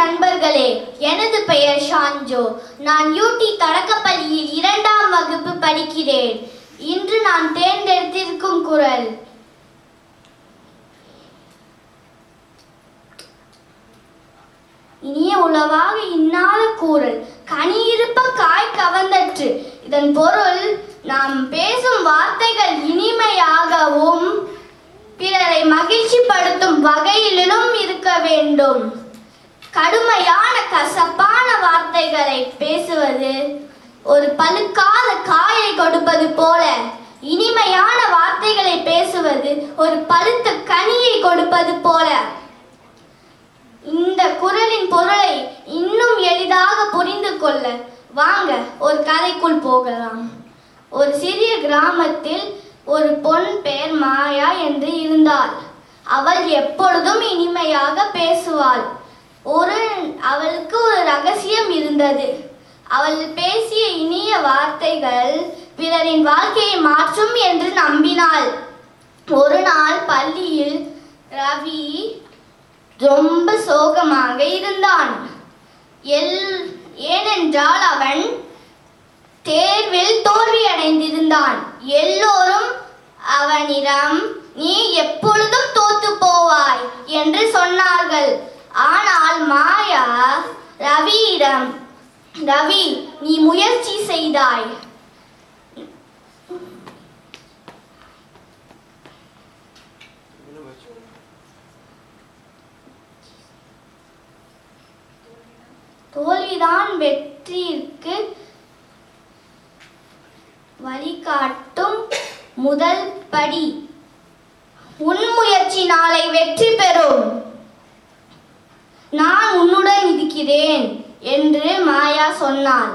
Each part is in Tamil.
நண்பர்களே எனது பெயர் ஷான்ஜோ. நான் யூடி தொடக்கப்பள்ளியில் இரண்டாம் வகுப்பு படிக்கிறேன். இன்று நான் தேர்ந்தெடுத்திருக்கும் குரல். இனிய உளவாக இன்னாத கூறல். கனி இருப்ப காய் கவர்ந்தற்று இதன் பொருள் நாம் பேசும் வார்த்தைகள் இனிமையாகவும் பிறரை மகிழ்ச்சிப்படுத்தும் வகையிலும் இருக்க வேண்டும். கடுமையான கசப்பான வார்த்தைகளை பேசுவது ஒரு பழுக்காத காயை கொடுப்பது போல இனிமையான வார்த்தைகளை பேசுவது ஒரு பழுத்த கனியை கொடுப்பது போல. இந்த குரலின் பொருளை இன்னும் எளிதாக புரிந்து கொள்ள வாங்க ஒரு கதைக்குள் போகலாம். ஒரு சிறிய கிராமத்தில் ஒரு பொன் பெயர் மாயா என்று இருந்தாள். அவள் எப்பொழுதும் இனிமையாக பேசுவாள். ஒரு அவளுக்கு ஒரு ரகசியம் இருந்தது. அவள் பேசிய இனிய வார்த்தைகள் பிறரின் வாழ்க்கையை மாற்றும் என்று நம்பினாள். ஒரு நாள் பள்ளியில் ரவி ரொம்ப சோகமாக இருந்தான். எல் ஏனென்றால் அவன் தேர்வில் தோல்வியடைந்திருந்தான். எல்லோரும் அவனிடம் நீ எப்பொழுதும் தோத்து போவாய் என்று சொன்னார்கள். ஆனால் மாயா ரவியிடம் ரவி நீ முயற்சி செய்தாய். தோல்விதான் வெற்றிக்கு வழிகாட்டும் முதல் படி. உன் முயற்சி நாளை வெற்றி பெறும் நான் உன்னுடன் இருக்கிறேன் என்று மாயா சொன்னாள்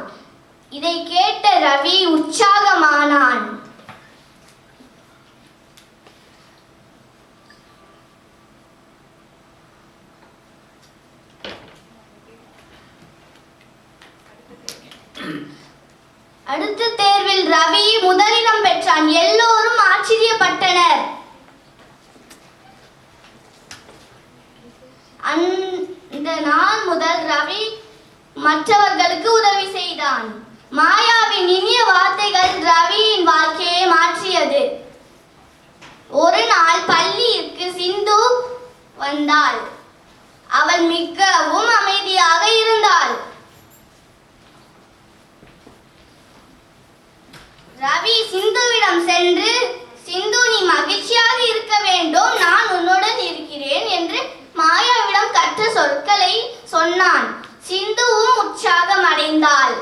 இதை கேட்ட ரவி உற்சாகமானான். அடுத்த தேர்வில் ரவி முதலிடம் பெற்றான். எல்லோரும் ஆச்சரியப்பட்டனர். அந்த நான் முதல் ரவி மற்றவர்களுக்கு உதவி செய்தான். மாயாவின் இனிய வார்த்தைகள் ரவியின் வாழ்க்கையை மாற்றியது ஒரு நாள் பள்ளியிற்கு சிந்து வந்தாள் அவள் மிகவும் அமைதியாக இருந்தாள் ரவி சிந்துவிடம் சென்று சிந்து நீ மகிழ்ச்சியாக இருக்க வேண்டும் நான் உன்னுடன் இருக்கிறேன் என்று மாயாவிடம் கற்ற சொற்களை சொன்னான். சிந்துவும் உற்சாகம் அடைந்தாள்.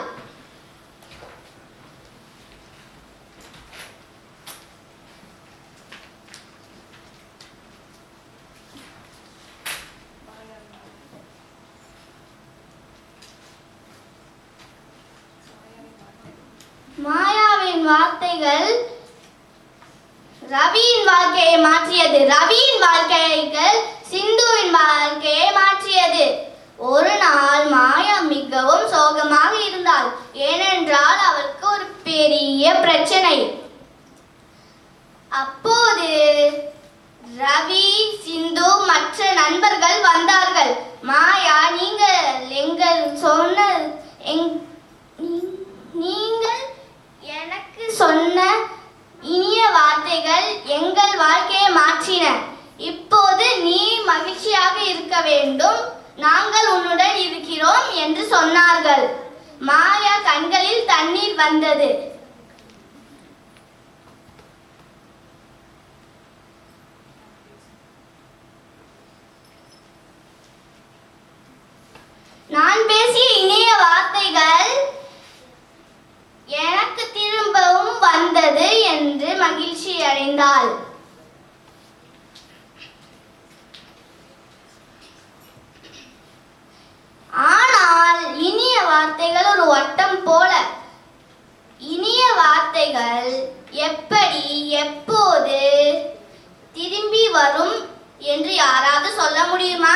மாயாவின் வார்த்தைகள் ரவியின் வாழ்க்கையை மாற்றியது. ரவியின் வாழ்க்கைகள் ஒரு நாள் மாயா மிகவும் சோகமாக இருந்தாள். ஏனென்றால் அவளுக்கு ஒரு பெரிய பிரச்சனை. அப்போது ரவி சிந்து மற்ற நண்பர்கள் வந்தார்கள். மாயா நீங்கள் எங்கள் சொன்ன எங்- நீ- நீங்கள் எனக்கு சொன்ன இனிய வார்த்தைகள் எங்கள் வாழ்க்கையை மாற்றின. இப்போது நீ மகிழ்ச்சியாக இருக்க வேண்டும். நாங்கள் உன்னுடன் இருக்கிறோம் என்று சொன்னார்கள். மாயா கண்களில் தண்ணீர் வந்தது. நான் பேசிய இனிய வார்த்தைகள் எனக்கு திரும்பவும் வந்தது என்று மகிழ்ச்சி அடைந்தாள் ஆனால் இனிய வார்த்தைகள் ஒரு வட்டம் போல. இனிய வார்த்தைகள் எப்படி எப்போது திரும்பி வரும் என்று யாராவது சொல்ல முடியுமா?